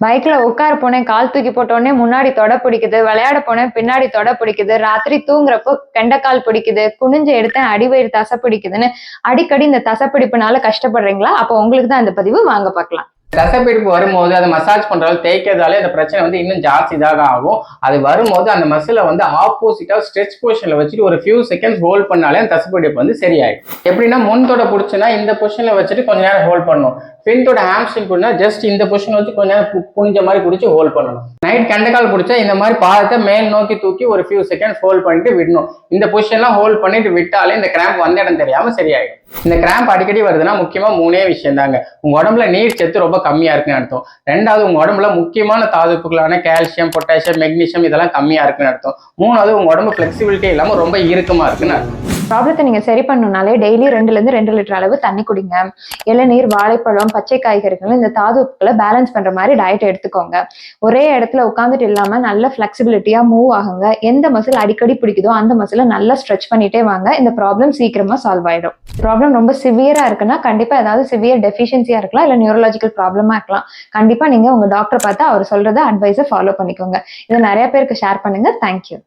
பைக்ல உட்கார போனேன் கால் தூக்கி போட்ட உடனே முன்னாடி தொட பிடிக்குது விளையாட போனேன் பின்னாடி தொட பிடிக்குது ராத்திரி தூங்குறப்போ கெண்டைக்கால் பிடிக்குது குனிஞ்சு எடுத்தேன் அடிவயிறு தசை பிடிக்குதுன்னு அடிக்கடி இந்த தசைப்பிடிப்புனால கஷ்டப்படுறீங்களா? அப்போ உங்களுக்கு தான் இந்த பதிவு. வாங்க பார்க்கலாம். தசைப்பிடிப்பு வரும்போது அதை மசாஜ் பண்ணுறாலும் தேய்க்கிறதாலே அந்த பிரச்சனை வந்து இன்னும் ஜாஸ்தி இதாக ஆகும். அது வரும்போது அந்த மசிலை வந்து ஆப்போசிட்டாக ஸ்ட்ரெச் பொசிஷனில் வச்சுட்டு ஒரு ஃபியூ செகண்ட்ஸ் ஹோல்ட் பண்ணாலே அந்த தசைப்பிடிப்பு வந்து சரியாயிடும். எப்படின்னா முன்தோட பிடிச்சுன்னா இந்த பொசிஷனில் வச்சுட்டு கொஞ்ச நேரம் ஹோல்ட் பண்ணணும். பின்தோட ஹாம்ஸ்ட்ரிங் பிடினா ஜஸ்ட் இந்த பொசிஷன் வச்சு கொஞ்ச நேரம் குனிஞ்ச மாதிரி பிடிச்சி ஹோல்ட் பண்ணணும். நைட் கண்டக்கால் பிடிச்சா இந்த மாதிரி பாதத்தை மேல் நோக்கி தூக்கி ஒரு ஃபியூ செகண்ட்ஸ் ஹோல்ட் பண்ணிட்டு விடணும். இந்த பொசிஷன்லாம் ஹோல்ட் பண்ணிட்டு விட்டாலே இந்த கிராம்ப் வந்த இடம் தெரியாமல் சரியாயிடும். இந்த கிராம்ப் அடிக்கடி வருதுன்னா முக்கியமாக மூணே விஷயம் தாங்க உங்க உடம்புல நீர் சத்து ரொம்ப கம்மியா இருக்குன்னு அர்த்தம். ரெண்டாவது உங்க உடம்புல முக்கியமான தாதுப்புகளான கால்சியம் பொட்டாசியம் மெக்னீசியம் இதெல்லாம் கம்மியா இருக்குன்னு அர்த்தம். மூணாவது உங்க உடம்பு ஃபிளெக்சிபிலிட்டி இல்லாம ரொம்ப இறுக்கமா இருக்குன்னு அர்த்தம். ப்ராப்ளத்தை நீங்க சரி பண்ணணும்னாலே டெய்லி ரெண்டுல இருந்து ரெண்டு லிட்டர் அளவு தண்ணி குடிங்க. இளநீர் வாழைப்பழம் பச்சை காய்கறிகள் இந்த தாது உப்புகளை பேலன்ஸ் பண்ற மாதிரி டயட் எடுத்துக்கோங்க. ஒரே இடத்துல உட்காந்துட்டு இல்லாம நல்ல ஃபிளெக்சிபிலிட்டியா மூவ் ஆகுங்க. எந்த மசில் அடிக்கடி பிடிக்குதோ அந்த மசிலை நல்லா ஸ்ட்ரெச் பண்ணிட்டே வாங்க. இந்த ப்ராப்ளம் சீக்கிரமா சால்வ் ஆயிடும். ப்ராப்ளம் ரொம்ப சிவியராக இருக்குன்னா கண்டிப்பாக ஏதாவது சிவியர் டெஃபிஷியன்சியாக இருக்கலாம் இல்லை நியூரலாஜிக்கல் ப்ராப்ளமா இருக்கலாம். கண்டிப்பாக நீங்கள் உங்கள் டாக்டரை பார்த்து அவர் சொல்கிறத அட்வைஸை ஃபாலோ பண்ணிக்கோங்க. இதை நிறைய பேருக்கு ஷேர் பண்ணுங்க. தேங்க்யூ